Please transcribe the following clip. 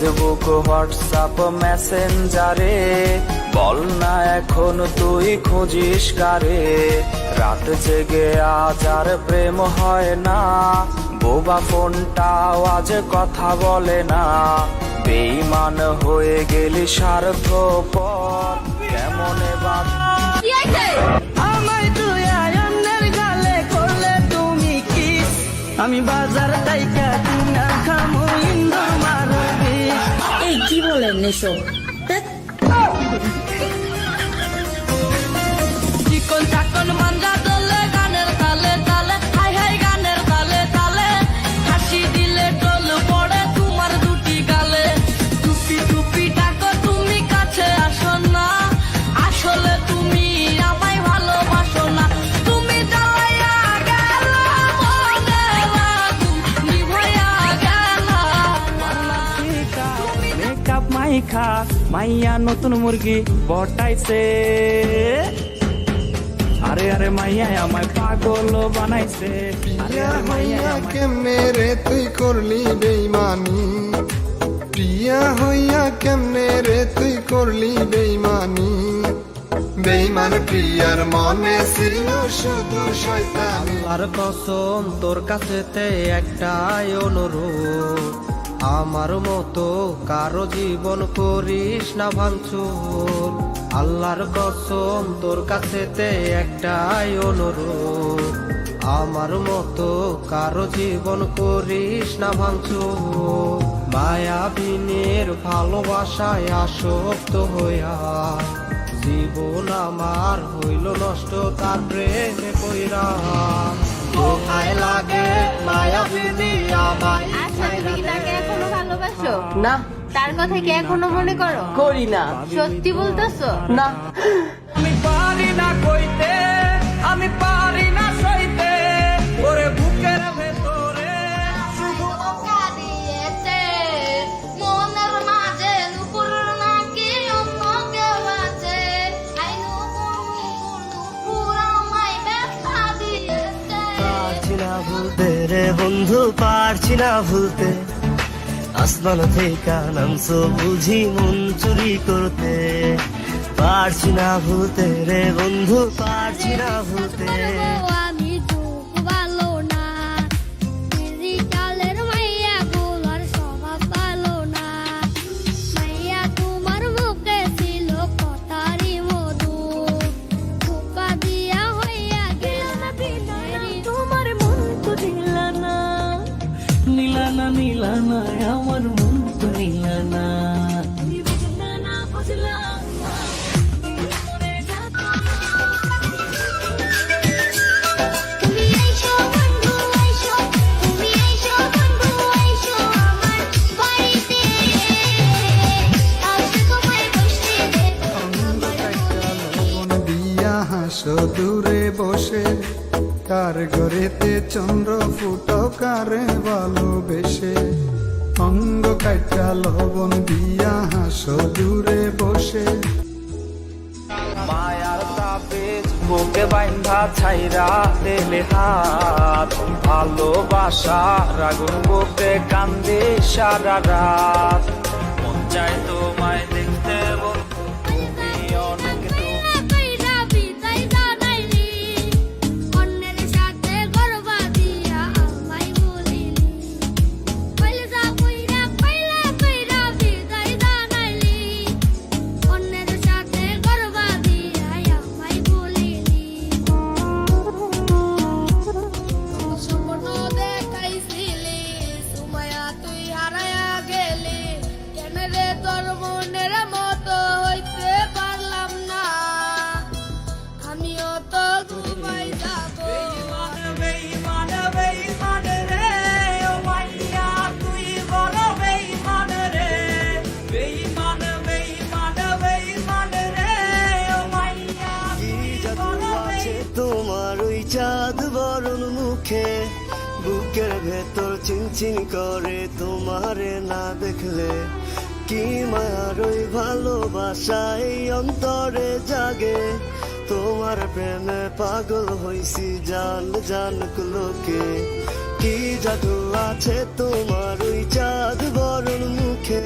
Facebook, WhatsApp, মেসেঞ্জারে। বল না এখন তুই খুঁজিস কারে? রাত জেগে আজ আর প্রেম হয় না। বোবা ফোনটাও আজ কথা বলে না। বেইমান হয়ে গেলি স্বার্থ এসব। চিকন চাকন মাঞ্জা মাইখা মাইয়া নতুন মুরগি বটাইছে। আরে আরে মাইয়া আমায় পাগল বানাইছে। আরে আরে মাইয়া কেমনে রে তুই করলি বেইমানি? প্রিয়া হইয়া কেমনে রে তুই করলি বেইমানি? বেইমান প্রিয়ার মনে ছিল শুধু শয়তানি। আর কসম তোর কাছেতে একটাই অনুরোধ। আমার মতো কারও জীবন করিস না ভাঙচুর। আল্লাহর কসম, তোর কাছেতে একটাই অনুরোধ। আমার মতো কারও জীবন করিস না ভাঙচুর। মায়াবিনীর ভালোবাসায় আসক্ত হইয়া জীবন আমার হইল নষ্ট, তার প্রেমে কইরা কোথায় লাগে মায়াবিনী ভালোবাসো না। তার কথা কি এখনও মনে করো? করি না। সত্যি বলতেছো? না। আমি পারি না কইতে আমি পারি না সইতে ওরে বুকের ভেতরে। ধোকা দিয়েছে মনের মাঝে নুপুর নাকি অন্য কেউ আছে? আই নুপুর নুপুর নুপুর আমায় ব্যথা দিয়েছে। পারছি না ভুলতে রে বন্ধু পারছি না ভুলতে। আসমান থেকে নামছো বুঝি মন চুরি করতে। পারছি না ভুলতে রে বন্ধু, পারছি না ভুলতে দেব লবণ দিয়া হাসো দূরে বসে। কার ঘরেতে চন্দ্র ফুটো কারে ভালোবেসে। অঙ্গ কাইটা লবণ দিয়া হাসো দূরে বসে। মায়ার তাবিজ বুকে বাইন্ধা ছাইরা দিলে হাত। ভালোবাসা রাগুন বুকে কান্দে সারা রাত। মন চায় মুখে বুকের ভেতর চিনচিন করে, তোমারে না দেখলে কি মায়ার ওই ভালোবাসা এই অন্তরে জাগে। তোমার প্রেমে পাগল হইছি জান জান লোকে কি জাদু আছে তোমার ওই চাঁদ বরণ মুখে?